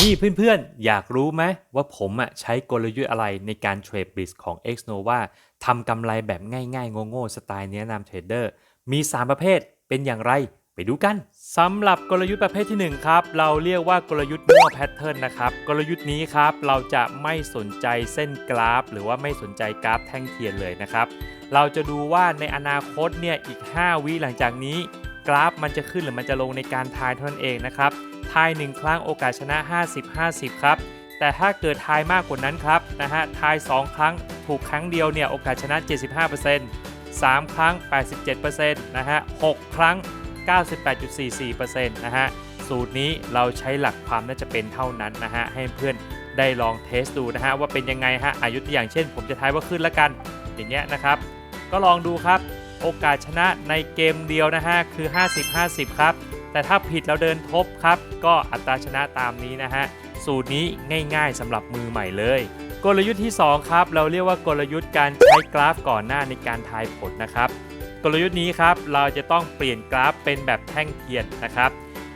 นี่เพื่อนๆ อยากรู้ไหมว่าผมอะใช้กลยุทธ์อะไรในการเทรดบ i สของ Xnova ทำกำไรแบบง่ายๆ โง่ๆ สไตล์แนะนำเทรดเดอร์ มี 3 ประเภทเป็นอย่างไร ไปดูกันสำหรับกลยุทธ์ประเภทที่ 1 ครับ เราเรียกว่ากลยุทธ์มั่วแพทเทิร์นนะครับ กลยุทธ์นี้ครับ เราจะไม่สนใจเส้นกราฟ หรือว่าไม่สนใจกราฟแท่งเทียนเลยนะครับ เราจะดูว่าในอนาคตเนี่ยอีก 5 วิหลังจากนี้ กราฟมันจะขึ้นหรือมันจะลงในการทายเท่านั้นเองนะครับ ทาย 1 ครั้งโอกาสชนะ 50-50 ครับ แต่ถ้าเกิดทายมากกว่านั้นครับนะฮะทาย 2 ครั้งถูกครั้งเดียวเนี่ยโอกาสชนะ 75% 3 ครั้ง 87%นะฮะ 6 ครั้ง 98.44%นะฮะ สูตรนี้เราใช้หลักความน่าจะเป็นเท่านั้นนะฮะ ให้เพื่อนได้ลองเทสดูนะฮะ ว่าเป็นยังไงฮะอายุตัวอย่างเช่น ผมจะทายว่าขึ้นแล้วกัน อย่างเงี้ยนะครับ ก็ลองดูครับ โอกาสชนะในเกมเดียวนะฮะ คือ 50-50 ครับ แต่ถ้าผิดแล้วเดินทบครับ ก็อัตราชนะตามนี้นะฮะ สูตรนี้ง่ายๆสำหรับมือใหม่เลย กลยุทธ์ที่ 2 ครับ เราเรียกว่ากลยุทธ์การใช้กราฟก่อนหน้าในการทายผลนะครับ กลยุทธ์นี้ครับเราจะต้องเปลี่ยนกราฟเป็นแบบแท่งเทียนนะครับ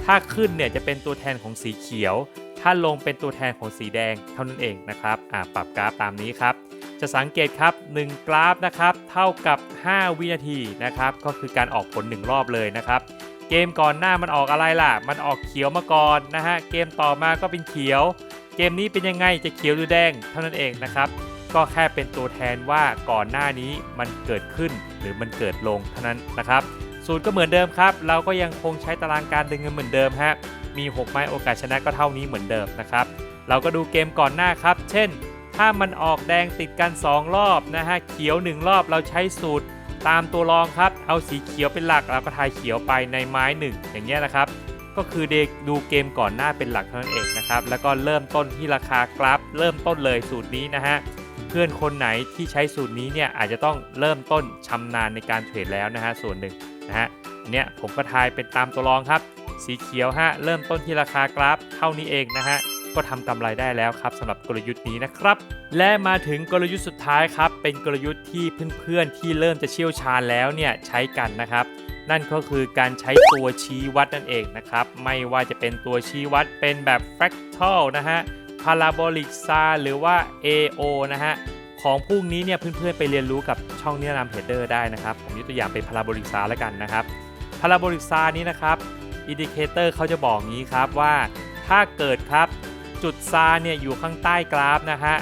ถ้าขึ้นเนี่ยจะเป็นตัวแทนของสีเขียว ถ้าลงเป็นตัวแทนของสีแดงเท่านั้นเองนะครับอ่าปรับกราฟตามนี้ครับจะสังเกตครับ 1 กราฟนะครับ เท่ากับ 5 วินาทีนะครับ ก็คือการออกผล 1 รอบเลยนะครับ เกมก่อนหน้ามันออกอะไรล่ะ มันออกเขียวมาก่อนนะฮะ เกมต่อมาก็เป็นเขียว เกมนี้เป็นยังไงจะเขียวหรือแดงเท่านั้นเองนะครับ ก็แค่เป็นตัวแทนว่าก่อนหน้านี้มันเกิดขึ้นหรือมันเกิดลงเท่านั้นนะครับสูตรก็เหมือนเดิมครับ เราก็ยังคงใช้ตารางการดึงเงินเหมือนเดิมฮะ มี 6 ไม้โอกาสชนะก็เท่านี้เหมือนเดิมนะครับ เราก็ดูเกมก่อนหน้าครับ เช่น ถ้ามันออกแดงติดกัน 2 รอบนะฮะ เขียว 1 รอบเราใช้สูตร ตามตัวรองครับ เอาสีเขียวเป็นหลักเราก็ทายเขียวไปในไม้1อย่างเงี้ยนะครับ ก็คือเด็กดูเกมก่อนหน้าเป็นหลักเท่านั้นเองนะครับ แล้วก็เริ่มต้นที่ราคากราฟเริ่มต้นเลยสูตรนี้นะฮะเพื่อนคนไหนที่ใช้สูตรนี้เนี่ยอาจจะต้องเริ่มต้นชำนาญในการเทรดแล้วนะฮะส่วนหนึ่งนะฮะเนี่ยผมก็ทายเป็นตามตัวรองครับ สีเขียวฮะเริ่มต้นที่ราคากราฟเท่านี้เองนะฮะ ก็ทำกำไรได้แล้วครับสำหรับกลยุทธ์นี้นะครับ และมาถึงกลยุทธ์สุดท้ายครับ เป็นกลยุทธ์ที่เพื่อนๆ ที่เริ่มจะเชี่ยวชาญแล้วเนี่ยใช้กันนะครับ นั่นก็คือการใช้ตัวชี้วัดนั่นเองนะครับ ไม่ว่าจะเป็นตัวชี้วัดเป็นแบบ fractal นะฮะ parabolic SAR หรือว่า AO นะฮะของพวกนี้เนี่ยเพื่อนๆไปเรียนรู้กับช่องนิรนามเทรดเดอร์ได้นะครับ ผมยกตัวอย่างเป็น parabolic s a แล้วกันนะครับ parabolic s a นี้นะครับอินดิเคเตอร์เขาจะบอกงี้ครับว่า ถ้าเกิดครับ จุดซาเนี่ยอยู่ข้างใต้กราฟนะฮะ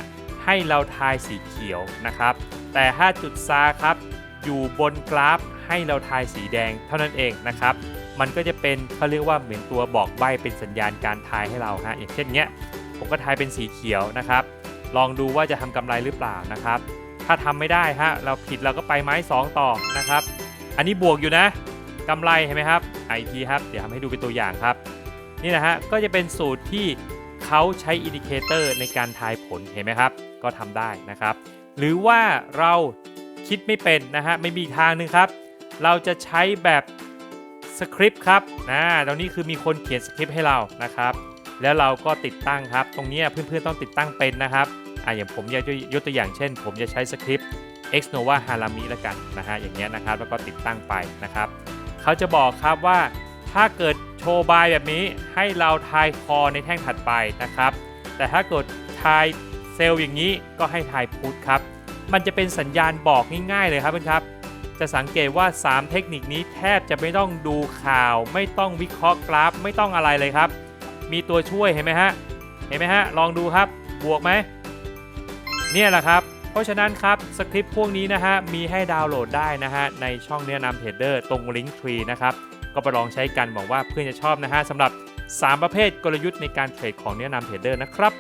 ให้เราทายสีเขียวนะครับ แต่ถ้าจุดซาครับอยู่บนกราฟให้เราทายสีแดงเท่านั้นเองนะครับ มันก็จะเป็นเขาเรียกว่าเหมือนตัวบอกใบเป็นสัญญาณการทายให้เราฮะอย่างเช่นเนี้ยผมก็ทายเป็นสีเขียวนะครับ ลองดูว่าจะทำกำไรหรือเปล่านะครับ ถ้าทำไม่ได้ฮะเราผิดเราก็ไปไม้ 2 ต่อนะครับ อันนี้บวกอยู่นะกำไรเห็นไหมครับไอทีครับเดี๋ยวทำให้ดูเป็นตัวอย่างครับ นี่นะฮะก็จะเป็นสูตรที่ เขาใช้อินดิเคเตอร์ในการทายผลเห็นไหมครับ ก็ทำได้นะครับ หรือว่าเราคิดไม่เป็นนะฮะไม่มีทางหนึ่งครับ เราจะใช้แบบสคริปต์ครับนะตรงนี้คือมีคนเขียนสคริปต์ให้เรานะครับ แล้วเราก็ติดตั้งครับ ตรงนี้เพื่อนๆต้องติดตั้งเป็นนะครับอ่าอย่างผมยกยกตัวอย่างเช่น ผมจะใช้สคริปต์ Xnova Harami แล้วกันนะฮะอย่างเงี้ยนะครับแล้วก็ติดตั้งไปนะครับ เขาจะบอกครับว่าถ้าเกิด ว์บายแบบนี้ให้เราทายคอในแท่งถัดไปนะครับ แต่ถ้าเกิดทายเซลล์อย่างนี้ก็ให้ทายพุทครับ มันจะเป็นสัญญาณบอกง่ายๆเลยครับเพื่อนครับ จะสังเกตว่า 3 เทคนิคนี้แทบจะไม่ต้องดูข่าว ไม่ต้องวิเคราะห์กราฟ ไม่ต้องอะไรเลยครับ มีตัวช่วยเห็นไหมฮะ เห็นไหมฮะ ลองดูครับ บวกไหม เนี่ยแหละครับ เพราะฉะนั้นครับสคริปต์พวกนี้นะฮะ มีให้ดาวน์โหลดได้นะฮะในช่องแนะนำเทรดเดอร์ตรงลิงก์ทรีนะครับ ก็ไปลองใช้กันหวังว่าเพื่อนจะชอบนะฮะสำหรับ 3 ประเภทกลยุทธ์ในการเทรดของเนื้อนำเทรดเดอร์นะครับ